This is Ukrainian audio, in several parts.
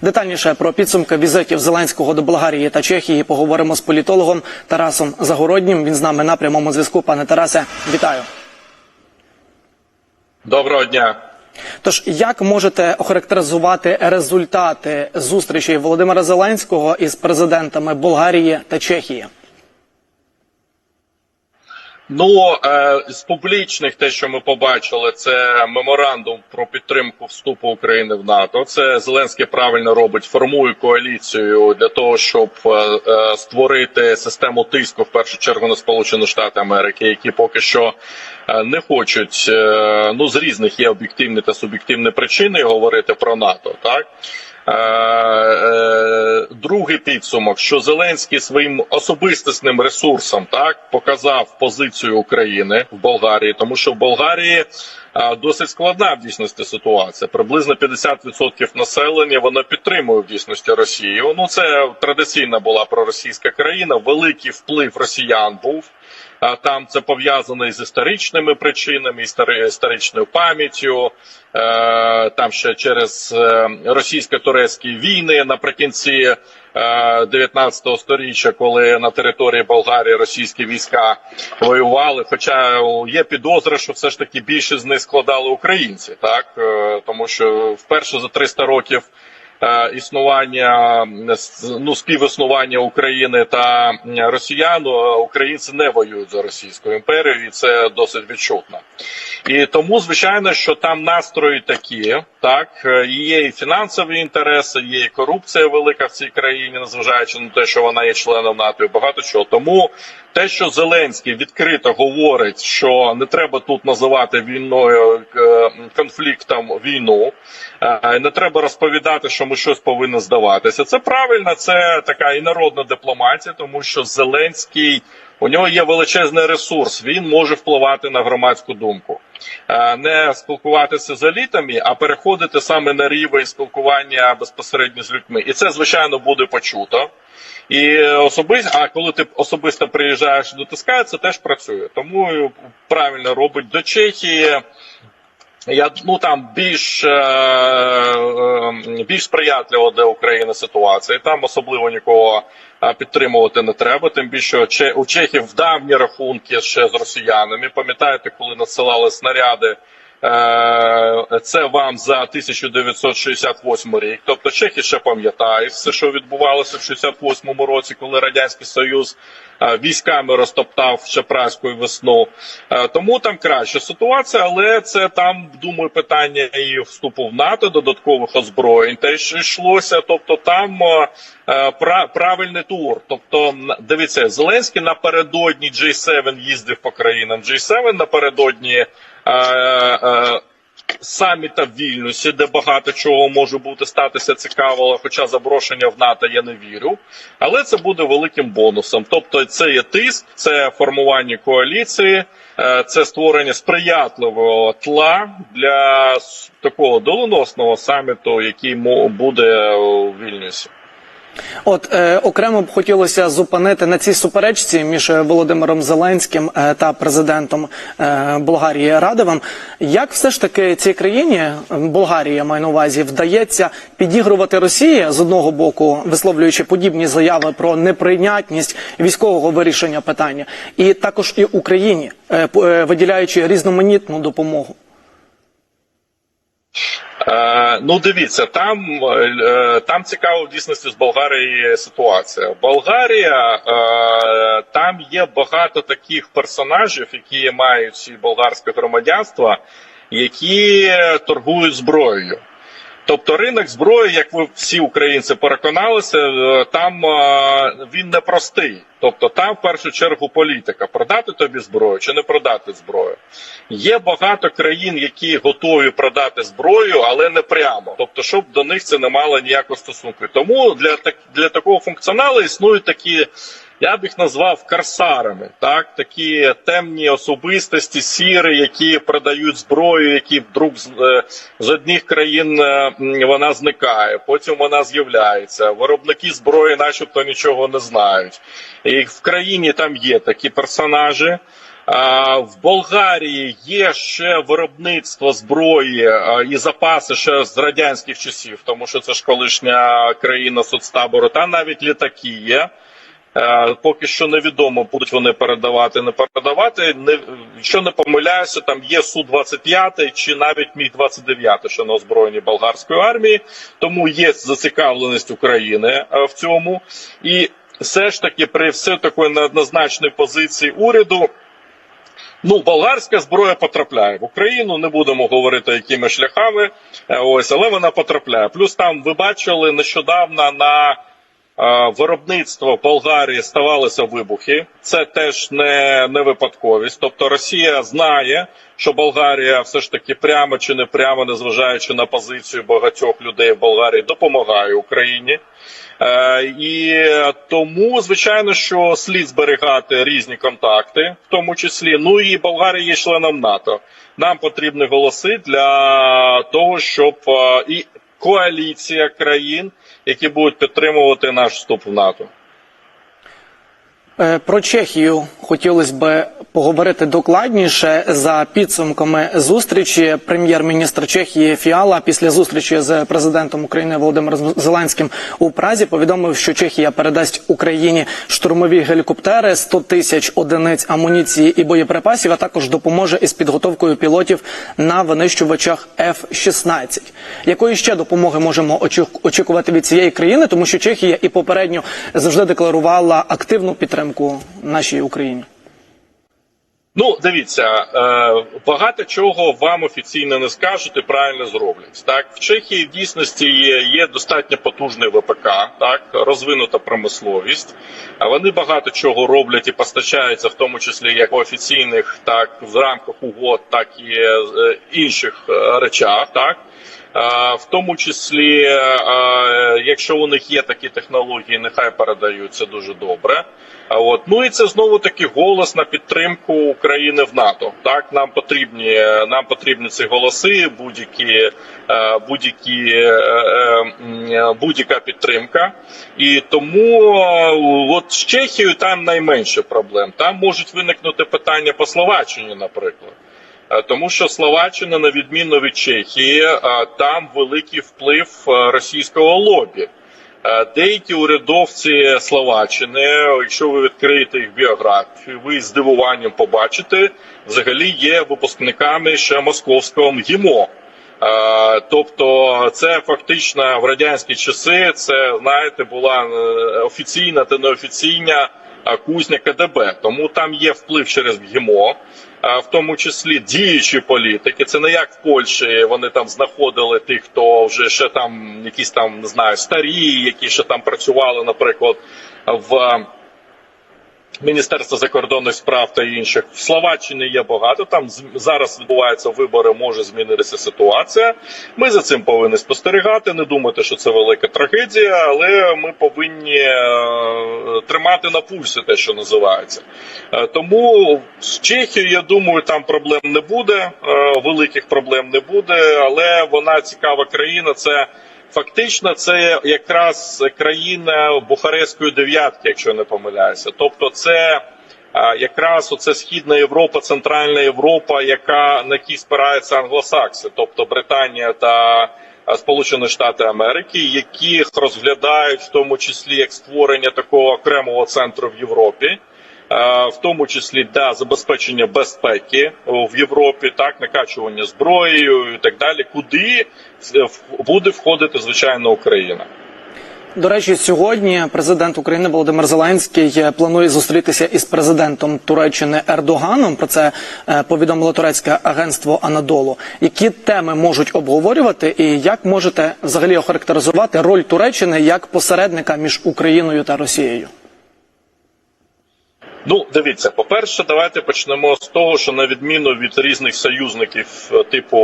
Детальніше про підсумки візитів Зеленського до Болгарії та Чехії поговоримо з політологом Тарасом Загороднім. Він з нами на прямому зв'язку. Пане Тарасе, вітаю. Доброго дня. Тож, як можете охарактеризувати результати зустрічі Володимира Зеленського із президентами Болгарії та Чехії? Ну е, з публічних, те, що ми побачили, це меморандум про підтримку вступу України в НАТО. Це Зеленський правильно робить, формує коаліцію для того, щоб е, е, створити систему тиску в першу чергу на Сполучені Штати Америки, які поки що не хочуть. Ну з різних є об'єктивні та суб'єктивні причини говорити про НАТО, так. Е, е, Другий підсумок, що Зеленський своїм особистісним ресурсом так показав позицію України в Болгарії, тому що в Болгарії е, досить складна в дійсності ситуація. Приблизно 50% населення воно підтримує в дійсності Росію. Ну це традиційна була проросійська країна. Великий вплив росіян був. Там це пов'язано з історичними причинами, істори- історичною пам'яттю. Е, Там ще через е, російсько-турецькі війни наприкінці е, 19 століття, коли на території Болгарії російські війська воювали. Хоча є підозра, що все ж таки більшість з них складали українці, так Е, тому що вперше за 300 років е, існування с- ну співіснування України та росіян, е, українці не воюють за Російською імперією, і це досить відчутно. І тому, звичайно, що там настрої такі, так е, є і фінансові інтереси, є і корупція велика в цій країні, незважаючи на те, що вона є членом НАТО, і багато чого. Тому те, що Зеленський відкрито говорить, що не треба тут називати війною е, конфліктом війну, е, не треба розповідати, що ми щось повинні здаватися. Це правильно, це така і народна дипломатія, тому що Зеленський. У нього є величезний ресурс, він може впливати на громадську думку, Е, не спілкуватися з елітами, а переходити саме на рівень спілкування безпосередньо з людьми. І це звичайно буде почуто. І особисто, а коли ти особисто приїжджаєш до ТСК, це теж працює. Тому правильно робить до Чехії. Я ну там більш е, е, більш сприятлива для України ситуація. Там особливо нікого е, підтримувати не треба. Тим більше Че- у Чехів давні рахунки ще з росіянами. Пам'ятаєте, коли надсилали снаряди? Е, Це вам за 1968 рік. Тобто чехи ще пам'ятають все, що відбувалося в 68 році, коли радянський союз е, військами розтоптав ще празьку весну. Е, Тому там краща ситуація, але це там думаю питання і вступу в НАТО, додаткових озброєнь. Те, що йшлося, тобто там пра- правильний тур. Тобто, дивіться, Зеленський напередодні G7 їздив по країнам. G7 напередодні. Е, саміта в Вільнюсі, де багато чого може бути статися цікавого, хоча заброшення в НАТО я не вірю. Але це буде великим бонусом. Тобто, це є тиск, це формування коаліції, е, це створення сприятливого тла для такого доленосного саміту, який буде у Вільнюсі. От е, окремо б хотілося зупинити на цій суперечці між е, Володимиром Зеленським е, та президентом е, Болгарії Радовим. Як все ж таки цій країні, е, Болгарія маю на увазі, вдається підігрувати Росії з одного боку, висловлюючи подібні заяви про неприйнятність військового вирішення питання, і також і Україні, е, е, виділяючи різноманітну допомогу. Е, ну, дивіться, там, е, там цікаво в дійсності з Болгарією ситуація. Болгарія, е, там є багато таких персонажів, які мають болгарське громадянство, які торгують зброєю. Тобто ринок зброї, як ви всі українці переконалися, е, там е, він непростий. Тобто там в першу чергу політика продати тобі зброю чи не продати зброю. Є багато країн, які готові продати зброю, але не прямо. Тобто, щоб до них це не мало ніякого стосунку. Тому для так для такого функціоналу існують такі. Я б їх назвав карсарами, так такі темні особистості, сіри, які продають зброю, які вдруг з, е, з одних країн е, вона зникає, потім вона з'являється. Виробники зброї, начебто, нічого не знають. І в країні там є такі персонажі. В Болгарії є ще виробництво зброї і запаси ще з радянських часів, тому що це ж колишня країна соцтабору. Там навіть літаки є. Е, Поки що невідомо, будуть вони передавати, не передавати. Не якщо не помиляюся, там є су 25 чи навіть міг 29 що на озброєнні болгарської армії. Тому є зацікавленість України е, в цьому, і все ж таки, при все такої неоднозначної позиції уряду. Ну, болгарська зброя потрапляє в Україну. Не будемо говорити, якими шляхами. е, Ось, але вона потрапляє. Плюс там ви бачили нещодавно на виробництво Болгарії ставалися вибухи. Це теж не, не випадковість. Тобто Росія знає, що Болгарія все ж таки прямо чи не прямо, незважаючи на позицію багатьох людей в Болгарії, допомагає Україні. Е, і тому, звичайно, що слід зберігати різні контакти, в тому числі. Ну і Болгарія є членом НАТО. Нам потрібні голоси для того, щоб е, і коаліція країн, які будуть підтримувати наш вступ в НАТО. Е, Про Чехію хотілося б поговорити докладніше за підсумками зустрічі. Прем'єр-міністр Чехії Фіала після зустрічі з президентом України Володимиром Зеленським у Празі повідомив, що Чехія передасть Україні штурмові гелікоптери, 100 тисяч одиниць амуніції і боєприпасів, а також допоможе із підготовкою пілотів на винищувачах F-16. Якої ще допомоги можемо очі- очікувати від цієї країни, тому що Чехія і попередньо завжди декларувала активну підтримку нашій Україні. Ну, дивіться, е, багато чого вам офіційно не скажуть і правильно зроблять. Так, в Чехії в дійсності є, є достатньо потужний ВПК, так розвинута промисловість. А вони багато чого роблять і постачаються, в тому числі як в офіційних, так в рамках угод, так і е, інших е, речах. Так. В тому числі, якщо у них є такі технології, нехай передаються дуже добре. От ну і це знову таки голос на підтримку України в НАТО. Так нам потрібні нам потрібні ці голоси, будь-які будь-які е, е, будь-яка підтримка. І тому от з Чехією там найменше проблем. Там можуть виникнути питання по Словаччині, наприклад. Е, Тому що Словаччина, на відміну від Чехії, е, там великий вплив е, російського лобі. Деякі урядовці Словаччини, якщо ви відкриєте їх біографію, ви з здивуванням побачите, взагалі є випускниками ще московського МГІМО. Тобто, це фактично в радянські часи, це знаєте, була офіційна та неофіційна кузня КДБ. Тому там є вплив через МГІМО, в тому числі діючі політики. Це не як в Польщі вони там знаходили тих, хто вже ще там якісь там не знаю старі, які ще там працювали, наприклад, в. Міністерства закордонних справ та інших в Словаччині є багато. Там зараз відбуваються вибори, може змінитися ситуація. Ми за цим повинні спостерігати. Не думати, що це велика трагедія, але ми повинні е, тримати на пульсі те, що називається. Е, тому з Чехією, я думаю, там проблем не буде. е, великих проблем не буде, але вона цікава країна. Це Фактично, це якраз країна Бухарестської дев'ятки, якщо не помиляюся. Тобто, це якраз оце Східна Європа, Центральна Європа, яка на якій спираються англосакси, тобто Британія та Сполучені Штати Америки, яких розглядають в тому числі як створення такого окремого центру в Європі. Е, В тому числі для забезпечення безпеки в Європі, так накачування зброєю і так далі, куди буде входити звичайно Україна. До речі, сьогодні президент України Володимир Зеленський е, планує зустрітися із президентом Туреччини Ердоганом. Про це е, повідомило турецьке агентство Анадолу. Які теми можуть обговорювати, і як можете взагалі охарактеризувати роль Туреччини як посередника між Україною та Росією? Ну, дивіться, по-перше, давайте почнемо з того, що на відміну від різних союзників, е, типу,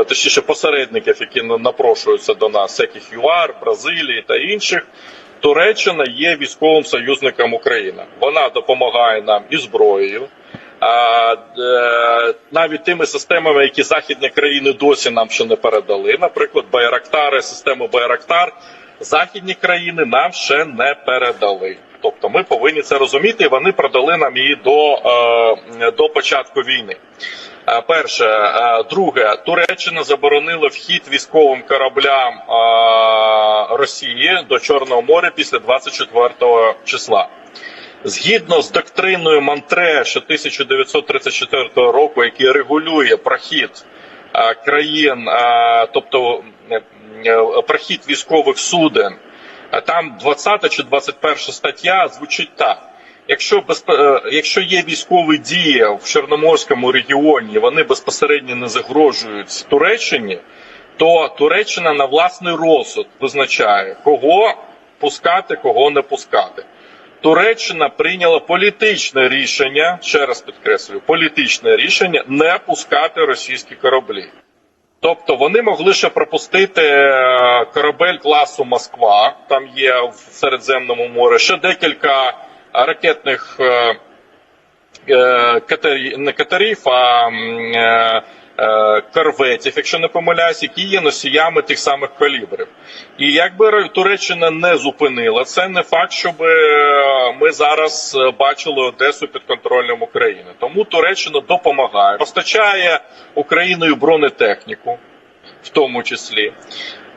е, точніше посередників, які на- напрошуються до нас, всяких ЮАР, Бразилії та інших, Туреччина є військовим союзником України. Вона допомагає нам і зброєю. А, е, навіть тими системами, які західні країни досі нам ще не передали, наприклад, Байрактари, систему Байрактар, західні країни нам ще не передали. Тобто ми повинні це розуміти, і вони продали нам її до, е, до початку війни. Е, Перше, Е, друге, Туреччина заборонила вхід військовим кораблям Росії до Чорного моря після 24 числа. Згідно з доктриною Монтре, що 1934 року, який регулює прохід країн, тобто прохід військових суден, там 20 чи 21 стаття звучить так. Якщо безп- е, якщо є військові дії в Чорноморському регіоні, вони безпосередньо не загрожують Туреччині, то Туреччина на власний розсуд визначає, кого пускати, кого не пускати. Туреччина прийняла політичне рішення, ще раз підкреслюю, політичне рішення не пускати російські кораблі. Тобто вони могли ще пропустити е, корабель класу Москва, там є в Середземному морі, ще декілька ракетних е, е, не катерів, а корветів, якщо не помиляюсь, які є носіями тих самих калібрів. І якби Туреччина не зупинила, це не факт, щоб е, ми зараз е, бачили Одесу під контролем України. Тому Туреччина допомагає, постачає Україною бронетехніку, в тому числі.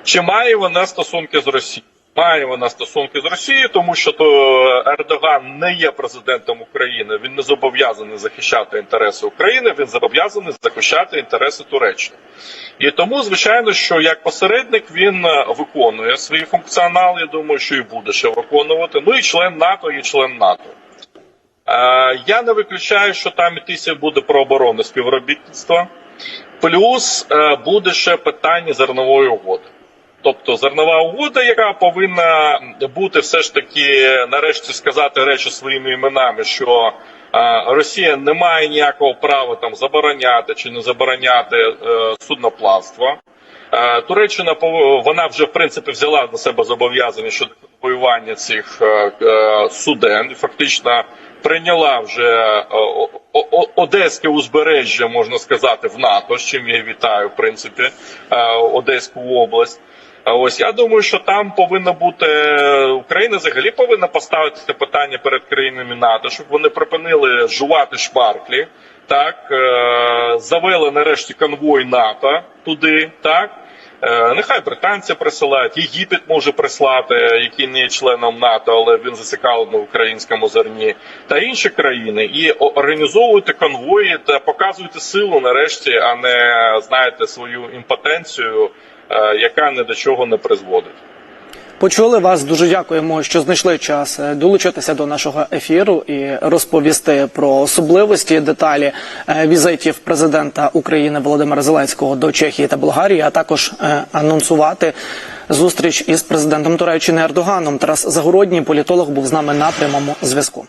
Чи має вона стосунки з Росією? Має вона стосунки з Росією, тому що то Ердоган не є президентом України. Він не зобов'язаний захищати інтереси України. Він зобов'язаний захищати інтереси Туреччини. І тому, звичайно, що як посередник він е, виконує свій функціонал. Я думаю, що і буде ще виконувати. Ну і член НАТО, і член НАТО. Е, Я не виключаю, що там йтися буде про оборонне співробітництво. Плюс е, буде ще питання зернової угоди. Тобто зернова угода, яка повинна бути все ж таки нарешті сказати речі своїми іменами, що е, Росія не має ніякого права там забороняти чи не забороняти е, судноплавство. Е, Туреччина вона вже в принципі взяла на себе зобов'язання щодо воювання цих суден, фактично прийняла вже Одеське узбережжя, можна сказати, в НАТО, з чим я вітаю, в принципі, Одеську область. Ось я думаю, що там повинна бути Україна взагалі повинна поставити це питання перед країнами НАТО, щоб вони припинили жувати шпарклі, так е, завели нарешті конвой НАТО туди, так. Е, Нехай британці присилають, Єгипет може прислати, який не є членом НАТО, але він зацікавлений в українському зерні, та інші країни, і о- організовуйте конвої та показуйте силу нарешті, а не знаєте свою імпотенцію, яка ні до чого не призводить. Почули вас. Дуже дякуємо, що знайшли час е, долучитися до нашого ефіру і розповісти про особливості деталі е, візитів президента України Володимира Зеленського до Чехії та Болгарії, а також е, анонсувати зустріч із президентом Туреччини Ердоганом. Тарас Загородній, політолог, був з нами на прямому зв'язку.